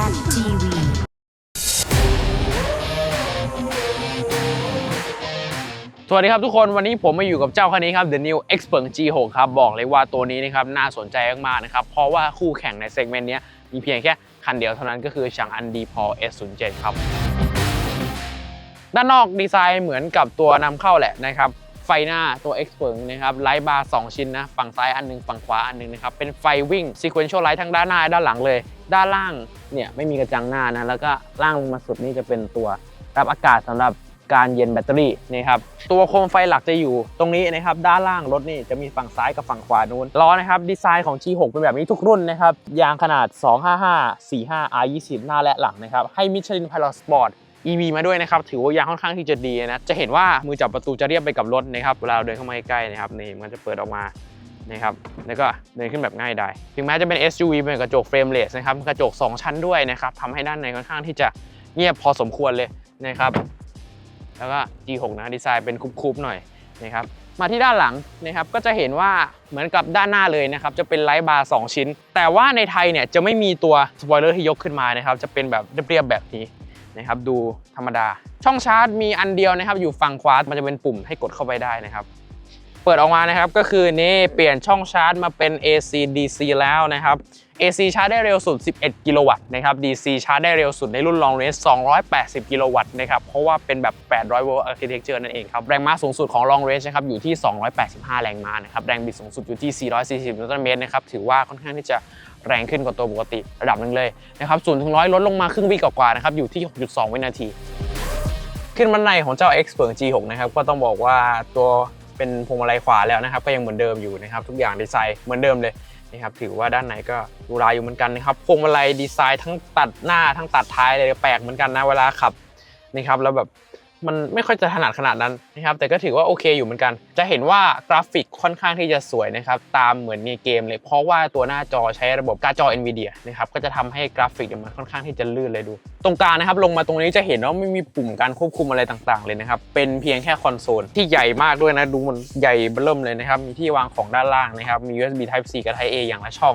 Zen TV สวัสดีครับทุกคนวันนี้ผมมาอยู่กับเจ้าคันนี้ครับ The New Xpeng G6 ครับ บอกเลยว่าตัวนี้นะครับน่าสนใจมากๆนะครับ เพราะว่าคู่แข่งในเซกเมนต์นี้มีเพียงแค่คันเดียวเท่านั้นก็คือช่างอันดีพอ S07 ครับ ด้านนอกดีไซน์เหมือนกับตัวนำเข้าแหละนะครับ ฟหน้าตัว Xpeng นะครับไลท์บาร์2ชิ้นนะ ฝั่งซ้ายอันหนึงฝั่งขวาอันหนึงนะครับ เป็นไฟวิ่ง Sequential Light ทั้งด้านหน้าด้านหลังเลย ด้านล่างเนี่ยไม่มีกระจังหน้านะ แล้วก็ล่างลงมาสุดนี่จะเป็นตัวรับอากาศสำหรับการเย็นแบตเตอรี่นะครับตัวโคมไฟหลักจะอยู่ตรงนี้นะครับด้านล่างรถนี่จะมีฝั่งซ้ายกับฝั่งขวานู้นล้อนะครับดีไซน์ของ G6 เป็นแบบนี้ทุกรุ่นนะครับยางขนาด 255 45 R20 หน้าและหลังนะครับให้ Michelin Pilot Sport EV มาด้วยนะครับ ถือว่ายางค่อนข้างที่จะดีนะ จะเห็นว่ามือจับประตูจะเรียบไปกับรถนะครับ เวลาเราเดินเข้ามาใกล้ๆนะครับ นี่มันจะเปิดออกมานะครับ แล้วก็เดินขึ้นแบบง่ายดาย ถึงแม้จะเป็น SUV เป็นกระจกเฟรมเลสนะครับ กระจก 2 ชั้นด้วยนะครับทำให้ด้านในค่อนข้างที่จะเงียบพอสมควรเลยนะครับ แล้วก็ G6 นะ ดีไซน์เป็นคุบๆหน่อยนะครับ มาที่ด้านหลังนะครับ ก็จะเห็นว่าเหมือนกับด้านหน้าเลยนะครับ จะเป็นไลท์บาร์ 2 ชิ้น แต่ว่าในไทยเนี่ยจะไม่มีตัวสปอยเลอร์ที่ยกขึ้นมานะครับ จะเป็นแบบเรียบๆแบบนี้ นะครับดูธรรมดา ช่องชาร์จมีอันเดียวนะครับ อยู่ฝั่งขวา มันจะเป็นปุ่มให้กดเข้าไปได้นะครับ เปิดออกมานะครับก็คือนี่เปลี่ยนช่องชาร์จมาเป็น AC DC แล้วนะครับ AC ชาร์จได้เร็วสุด 11 กิโลวัตต์นะครับ DC ชาร์จได้เร็วสุดในรุ่น Long Range 280 กิโลวัตต์นะครับ เพราะว่าเป็นแบบ 800 โวลต์ architecture นั่นเองครับ แรงม้าสูงสุดของ Long Range นะครับอยู่ที่ 285 แรงม้านะครับ แรงบิดสูงสุดอยู่ที่ 440 นิวตันเมตรนะครับ ถือว่าค่อนข้างที่จะแรงขึ้นกว่าตัวปกติระดับหนึ่งเลยนะครับ0ถึง100ลดลงมาครึ่งวิกว่าๆนะครับ อยู่ที่ 6.2 วินาที ขึ้นบันไดของเจ้า Xpeng G6 นะครับ ก็ต้องบอกว่าตัว เป็นพวงมาลัยขวาแล้วนะครับ ก็ยังเหมือนเดิมอยู่นะครับ ทุกอย่างดีไซน์เหมือนเดิมเลยนะครับถือว่าด้านในก็ดูรายอยู่เหมือนกันนะครับพวงมาลัยดีไซน์ทั้งตัดหน้าทั้งตัดท้ายเลยแปลกเหมือนกันนะเวลาขับนะครับแล้วแบบ มันไม่ค่อยจะถนัดขนาดนั้นนะครับ แต่ก็ถือว่าโอเคอยู่เหมือนกัน จะเห็นว่ากราฟิกค่อนข้างที่จะสวยนะครับ ตามเหมือนในเกมเลย เพราะว่าตัวหน้าจอใช้ระบบการ์ดจอ NVIDIA นะครับ ก็จะทำให้กราฟิกมันค่อนข้างที่จะลื่นเลยดู ตรงกลางนะครับ ลงมาตรงนี้จะเห็นว่าไม่มีปุ่มการควบคุมอะไรต่างๆ เลยนะครับ เป็นเพียงแค่คอนโซลที่ใหญ่มากด้วยนะ ดูมันใหญ่เบิ่มเลยนะครับ มีที่วางของด้านล่างนะครับ มี USB Type C กับ Type A อย่างละช่อง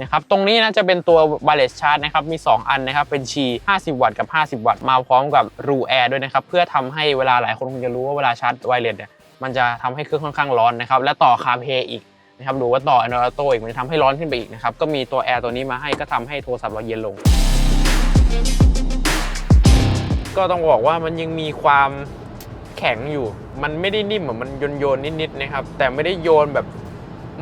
นะครับตรงนี้นะจะเป็นตัว wireless charge นะครับมี 2 อันนะครับเป็นชี 50 วัตต์กับ 50 วัตต์มาพร้อมกับรูแอร์ด้วยนะครับเพื่อทำให้เวลาหลายคนคงจะรู้ว่าเวลาชาร์จไวเลสเนี่ยมันจะทำให้เครื่องค่อนข้างร้อนนะครับและต่อคาเพย์อีกนะครับดูว่าต่อ Android Auto อีกมันจะทำให้ร้อนขึ้นไปอีกนะครับก็มีตัวแอร์ตัวนี้มาให้ก็ทำให้โทรศัพท์เราเย็นลง ก็ต้องบอกว่ามันยังมีความแข็งอยู่ มันไม่ได้นิ่มเหมือนมันโยนโยนๆนิดๆนะครับแต่ไม่ได้โยนแบบ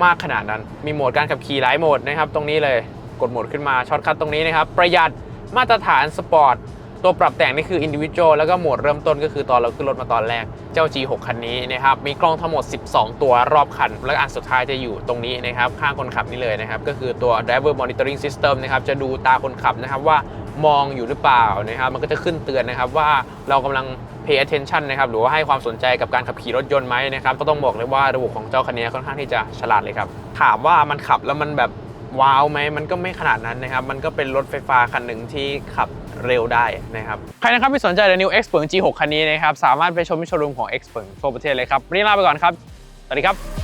มากขนาดนั้น มีโหมดการขับขี่หลายโหมดนะครับ ตรงนี้เลยกดโหมดขึ้นมาช็อตคัทตรงนี้นะครับ ประหยัดมาตรฐานสปอร์ตตัวปรับแต่งนี่คือ individual แล้วก็โหมดเริ่มต้นก็คือตอนเราขึ้นรถมาตอนแรก เจ้า G6 คันนี้นะครับ มีกล้องทั้งหมด 12 ตัวรอบคัน แล้วอันสุดท้ายจะอยู่ตรงนี้นะครับ ข้างคนขับนี่เลยนะครับ ก็คือตัว driver monitoring system นะครับ จะดูตาคนขับนะครับว่ามองอยู่หรือเปล่านะครับ มันก็จะขึ้นเตือนนะครับว่าเรากำลัง pay attention นะครับหรือว่าให้ความสนใจกับการขับขี่รถยนต์ไหมนะครับก็ต้องบอกเลยว่าระบบของเจ้าคันนี้ค่อนข้างที่จะฉลาดเลยครับถามว่ามันขับแล้วมันแบบว้าวไหมมันก็ไม่ขนาดนั้นนะครับ มันก็เป็นรถไฟฟ้าคันหนึ่งที่ขับเร็วได้นะครับ ใครนะครับที่สนใจ The New Xpeng G6 คันนี้นะครับ สามารถไปชมที่โชว์รูมของ X p e r g ทั่วประเทศเลยครับ วันนี้ลาไปก่อนครับ สวัสดีครับ